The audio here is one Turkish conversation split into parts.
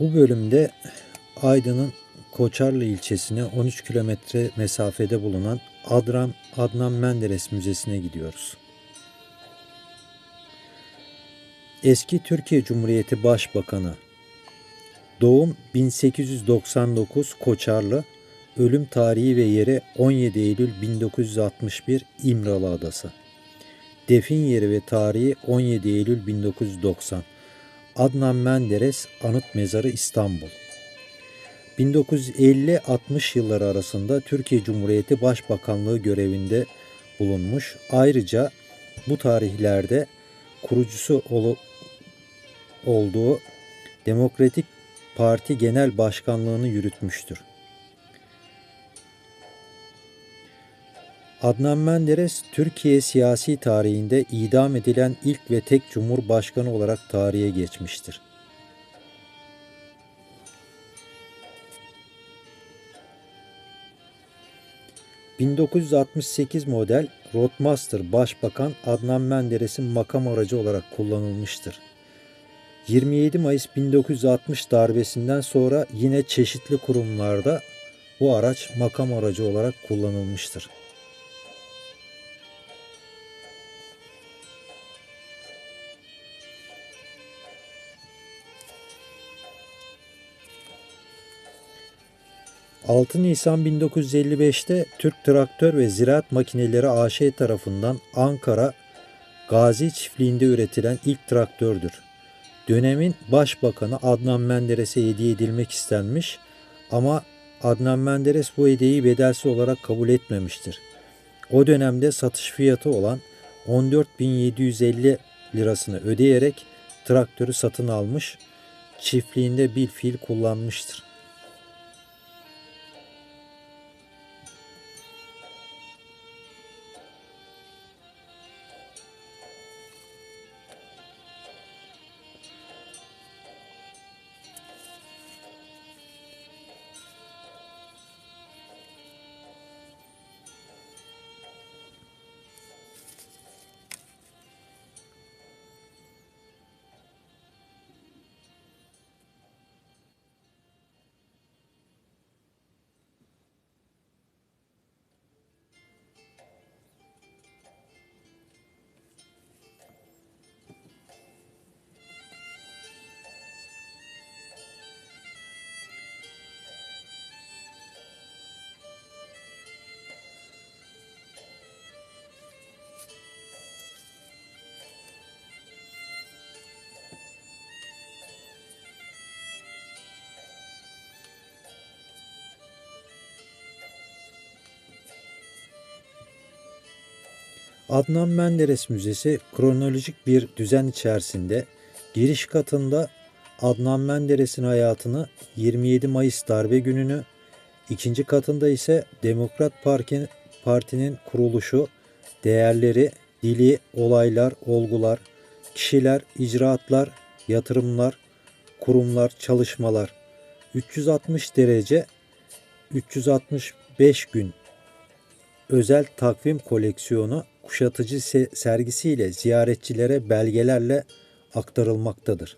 Bu bölümde Aydın'ın Koçarlı ilçesine 13 kilometre mesafede bulunan Adran, Adnan Menderes Müzesi'ne gidiyoruz. Eski Türkiye Cumhuriyeti Başbakanı Doğum 1899 Koçarlı Ölüm tarihi ve yeri 17 Eylül 1961 İmralı Adası Defin yeri ve tarihi 17 Eylül 1990 Adnan Menderes Anıt Mezarı İstanbul 1950-60 yılları arasında Türkiye Cumhuriyeti Başbakanlığı görevinde bulunmuş. Ayrıca bu tarihlerde kurucusu ol olduğu Demokratik Parti Genel Başkanlığını yürütmüştür. Adnan Menderes, Türkiye siyasi tarihinde idam edilen ilk ve tek cumhurbaşkanı olarak tarihe geçmiştir. ...1968 model Roadmaster Başbakan Adnan Menderes'in makam aracı olarak kullanılmıştır. 27 Mayıs 1960 darbesinden sonra yine çeşitli kurumlarda bu araç makam aracı olarak kullanılmıştır. 6 Nisan 1955'te Türk Traktör ve Ziraat Makineleri AŞ tarafından Ankara Gazi Çiftliği'nde üretilen ilk traktördür. Dönemin Başbakanı Adnan Menderes'e hediye edilmek istenmiş ama Adnan Menderes bu hediyeyi bedelsiz olarak kabul etmemiştir. O dönemde satış fiyatı olan 14.750 lirasını ödeyerek traktörü satın almış, çiftliğinde bir fil kullanmıştır. 'Adnan Menderes Müzesi kronolojik bir düzen içerisinde giriş katında Adnan Menderes'in hayatını 27 Mayıs darbe gününü, ikinci katında ise Demokrat Parti'nin kuruluşu, değerleri, dili, olaylar, olgular, kişiler, icraatlar, yatırımlar, kurumlar, çalışmalar, 360 derece 365 gün özel takvim koleksiyonu kuşatıcı sergisiyle ziyaretçilere belgelerle aktarılmaktadır.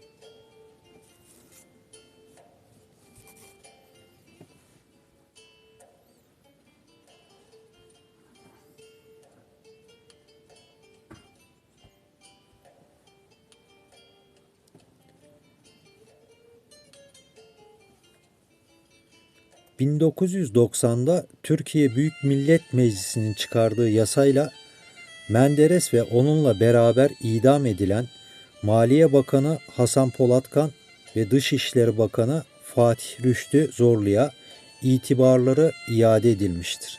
...1990'da Türkiye Büyük Millet Meclisi'nin çıkardığı yasayla Menderes ve onunla beraber idam edilen Maliye Bakanı Hasan Polatkan ve Dışişleri Bakanı Fatih Rüştü Zorlu'ya itibarları iade edilmiştir.